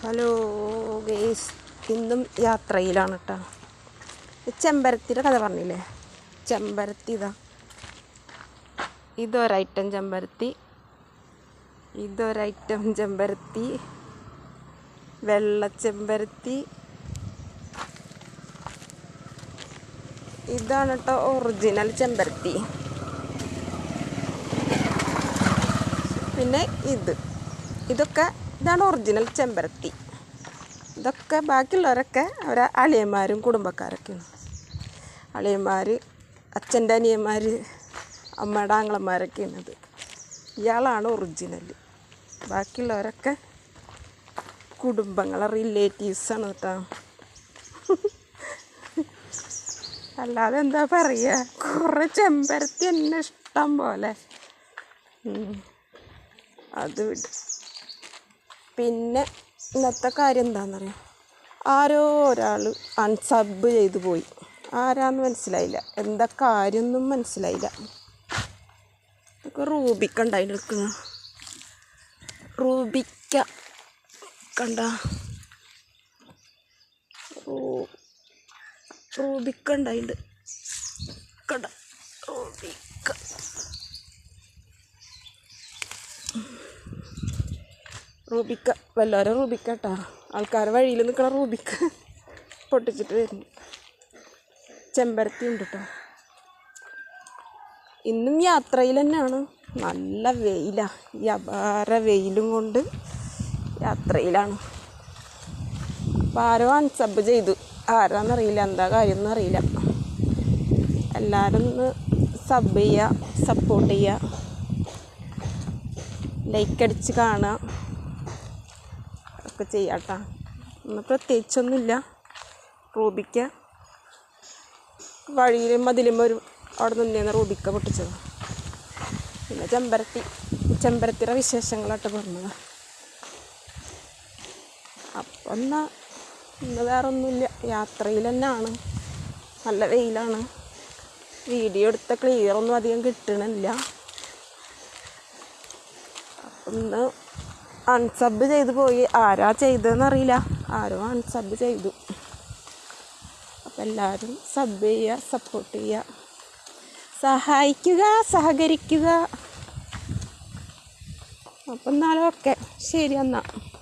Hello guys ഇന്നും യാത്രയിലാണ് കേട്ടോ ചെമ്പരത്തിയുടെ കഥ പറഞ്ഞില്ലേ? ചെമ്പരത്തി ഇതാ. ഇതൊരൈറ്റം ചെമ്പരത്തി. ഇതൊരൈറ്റം ചെമ്പരത്തി. വെള്ള ചെമ്പരത്തി. ഇതാണ് കേട്ടോ ഒറിജിനൽ ചെമ്പരത്തി. പിന്നെ ഇത്. ഇതൊക്കെ ഇതാണ് ഒറിജിനൽ ചെമ്പരത്തി. ഇതൊക്കെ ബാക്കിയുള്ളവരൊക്കെ അവരെ അളിയന്മാരും കുടുംബക്കാരൊക്കെയാണ് അളിയന്മാർ അച്ഛന്റെ അനിയന്മാർ അമ്മയുടെ ആങ്ങളന്മാരൊക്കെയാണ് ഇത്. ഇയാളാണ് ഒറിജിനൽ ബാക്കിയുള്ളവരൊക്കെ കുടുംബങ്ങളെ റിലേറ്റീവ്സാണ് കേട്ടോ. അല്ലാതെ എന്താ പറയുക കുറേ ചെമ്പരത്തി എന്നെ ഇഷ്ടം പോലെ. അത് വിട്. പിന്നെ ഇന്നത്തെ കാര്യം എന്താണെന്നറിയാം ആരോ ഒരാൾ അൺസബ് ചെയ്തു പോയി. ആരാന്ന് മനസ്സിലായില്ല. എന്താ കാര്യമൊന്നും മനസ്സിലായില്ല. ഇതൊക്കെ റൂബിക്ക ഉണ്ടായി നിൽക്കുന്ന റൂബിക്ക കണ്ട. റൂബിക്ക ഉണ്ടായിട്ടുണ്ട് കണ്ട. റൂബിക്ക വല്ലവരും റൂബിക്ക കേട്ടോ ആൾക്കാർ വഴിയിൽ നിൽക്കണ റൂബിക്ക പൊട്ടിച്ചിട്ട് വരുന്നു. ചെമ്പരത്തി ഉണ്ട് കേട്ടോ ഇന്നും യാത്രയിൽ തന്നെയാണ്. നല്ല വെയിലാണ് ഈ അപാര വെയിലും കൊണ്ട് യാത്രയിലാണ്. അപ്പോൾ ആരോ അൺസബ് ചെയ്തു. ആരാന്നറിയില്ല. എന്താ കാര്യമൊന്നും അറിയില്ല. എല്ലാവരും ഒന്ന് സബ് ചെയ്യുക സപ്പോർട്ട് ചെയ്യുക ലൈക്ക് അടിച്ച് കാണുക ഒക്കെ ചെയ്യാട്ടാ. ഇന്ന് പ്രത്യേകിച്ചൊന്നുമില്ല. റൂബിക്ക വഴിയിലും മതിലും ഒരു അവിടെ നിന്നേന്ന് റൂബിക്ക പൊട്ടിച്ചത്. പിന്നെ ചെമ്പരത്തി ചെമ്പരത്തിയുടെ വിശേഷങ്ങളായിട്ട് പറഞ്ഞത്. അപ്പം എന്നാ ഇന്ന് വേറെ ഒന്നുമില്ല യാത്രയിൽ തന്നെയാണ്. നല്ല വെയിലാണ്. വീഡിയോ എടുത്ത ക്ലിയർ ഒന്നും അധികം കിട്ടണില്ല. അപ്പം ഇന്ന് അൺസബ് ചെയ്ത് പോയി. ആരാ ചെയ്തതെന്ന് അറിയില്ല. ആരോ അൺസബ് ചെയ്തു. അപ്പം എല്ലാവരും സബ് ചെയ്യുക സപ്പോർട്ട് ചെയ്യുക. സഹായിക്കുക സഹകരിക്കുക. അപ്പം എന്നാലും ഓക്കെ ശരി എന്നാൽ